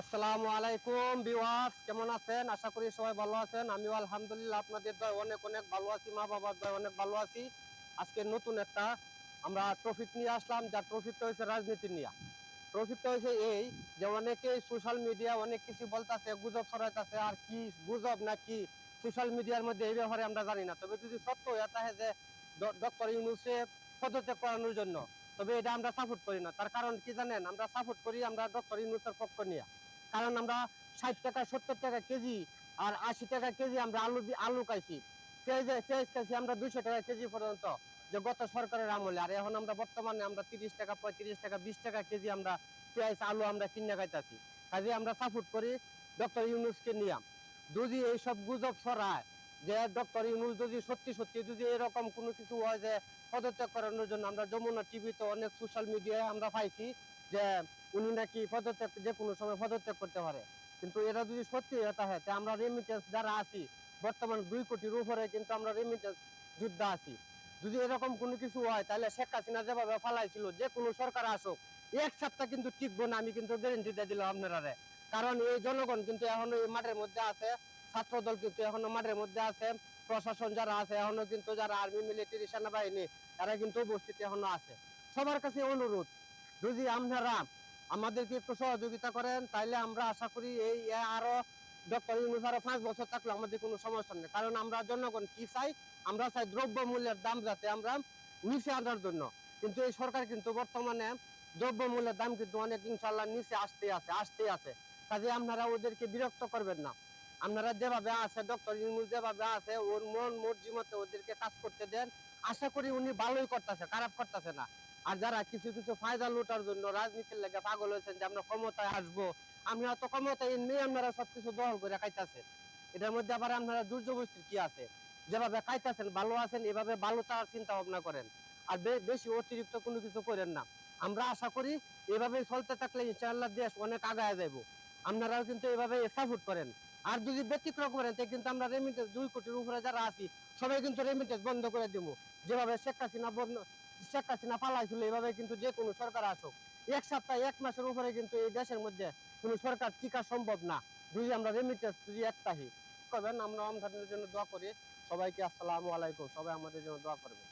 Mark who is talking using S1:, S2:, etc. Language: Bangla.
S1: আসসালামু আলাইকুম বিওয়ার্স কেমন আছেন? আশা করি সবাই ভালো আছেন। আমিও আলহামদুলিল্লাহ আপনাদের দয় অনেক অনেক ভালো আছি, মা বাবার দয় অনেক ভালো আছি। আজকে নতুন একটা আমরা ট্রফিক নিয়ে আসলাম, যার ট্রফিকটা হয়েছে রাজনীতি নিয়ে। ট্রফিকটা হয়েছে এই যে অনেকে সোশ্যাল মিডিয়া অনেক কিছু বলতেছে, গুজব ছড়াইতেছে, আর কি গুজব না কি সোশ্যাল মিডিয়ার মধ্যে এই ব্যাপারে আমরা জানি না। তবে যদি সত্য হয়ে থাকে যে ডক্টর ইউনুসে পদত্যাগ করানোর জন্য তবে এটা আমরা সাপোর্ট করি না। তার কারণ কি জানেন? আমরা সাপোর্ট করি আমরা ডক্টর ইউনুসের পক্ষ নিয়ে। কারণ আমরা ষাট টাকা, সত্তর টাকা কেজি আর আশি টাকা কেজি আমরা আলু আলু খাইছি। পেঁয়াজ পেঁয়াজ খাইছি আমরা দুইশো টাকা কেজি পর্যন্ত যে গত সরকারের আমলে। আর এখন আমরা বর্তমানে আমরা তিরিশ টাকা, পঁয়ত্রিশ টাকা, বিশ টাকা কেজি আমরা পেঁয়াজ, আলু আমরা কিনে খাইতেছি। কাজে আমরা সাপোর্ট করি ডক্টর ইউনুসকে নিয়ে। যদি এইসব গুজব ছড়ায় যে ডক্টর ইউনুস যদি সত্যি সত্যি যদি এরকম কোনো কিছু হয় যে পদত্যাগ করানোর জন্য, আমরা যমুনা টিভিতে অনেক সোশ্যাল মিডিয়ায় আমরা পাইছি যে উনি নাকি পদত্যাগ, যে কোনো সময় পদত্যাগ করতে পারে। কিন্তু এরা যদি সত্যি এটা হয় আমরা রেমিটেন্স যারা আছি, বর্তমান দুই কোটির উপরে কিন্তু আমরা রেমিটেন্স যুদ্ধ আছি। যদি এরকম কোনো কিছু হয়, তাহলে শেখ হাসিনা যেভাবে ফালাইছিল, যে কোনো সরকার আসুক, এক সপ্তাহ কিন্তু টিকবো না, আমি কিন্তু গ্যারেন্টি দিয়ে দিলাম আপনারা কারণ এই জনগণ কিন্তু এখন এই মাঠের মধ্যে আছে ছাত্র দল কিন্তু এখনও মাঠের মধ্যে আছে। প্রশাসন যারা আছে, এখনও কিন্তু যারা আর্মি মিলিটারি সেনাবাহিনী তারা কিন্তু উপস্থিত এখনও আছে। সবার কাছে অনুরোধ, যদি আপনারা আমাদেরকে একটু সহযোগিতা করেন, তাইলে আমরা আশা করি এই আরও ডক্টর ইউনুস আরও পাঁচ বছর থাকলে আমাদের কোনো সমস্যা নেই। কারণ আমরা জনগণ কি চাই? আমরা চাই দ্রব্য মূল্যের দাম যাতে আমরা নিচে আনার জন্য। কিন্তু এই সরকার কিন্তু বর্তমানে দ্রব্য মূল্যের দাম কিন্তু অনেক ইনশাল্লাহ নিচে আসতে আছে আসতে আছে। কাজে আপনারা ওদেরকে বিরক্ত করবেন না। আপনারা যেভাবে আছে ডক্টর ইউনুস যেভাবে আছে, ওর মন, মর্জি মতো ওদেরকে কাজ করতে দেন। আশা করি উনি ভালোই করতেছে, খারাপ করতেছে না। আর যারা কিছু কিছু ফায়দা লুটার জন্য রাজনীতির লেগে পাগল হয়েছেন যে আমরা ক্ষমতায় আসব আমরা তো ক্ষমতায় নিয়ে আপনারা সবকিছু দখল করে খাইতেছেন। এটার মধ্যে আবার আপনারা দুর্যোগস্তির কি আছে? যেভাবে খাইতেছেন, ভালো আছেন, এভাবে ভালো চাওয়ার চিন্তা ভাবনা করেন। আর বেশি অতিরিক্ত কোনো কিছু করেন না। আমরা আশা করি এভাবে চলতে থাকলে ইনশাআল্লাহ দেশ অনেক আগায় যাইব। আপনারাও কিন্তু এভাবে সাপোর্ট করেন। আর যদি ব্যতিক্রম করেন তাহলে কিন্তু আমরা রেমিটেন্স দুই কোটির উপরে যারা আছি, সবাই কিন্তু রেমিটেন্স বন্ধ করে দিব। যেভাবে শেখ হাসিনা বন্ধ, শেখ হাসিনা পালাইছিল এইভাবে কিন্তু যে কোনো সরকার আসুক। এক সপ্তাহ, এক মাসের উপরে কিন্তু এই দেশের মধ্যে কোনো সরকার টিকা সম্ভব না। যদি আমরা রেমিটেন্স যদি একটাহি করবেন আমরা আমাদের জন্য দোয়া করি। সবাইকে আসসালামু আলাইকুম। সবাই আমাদের জন্য দোয়া করবেন।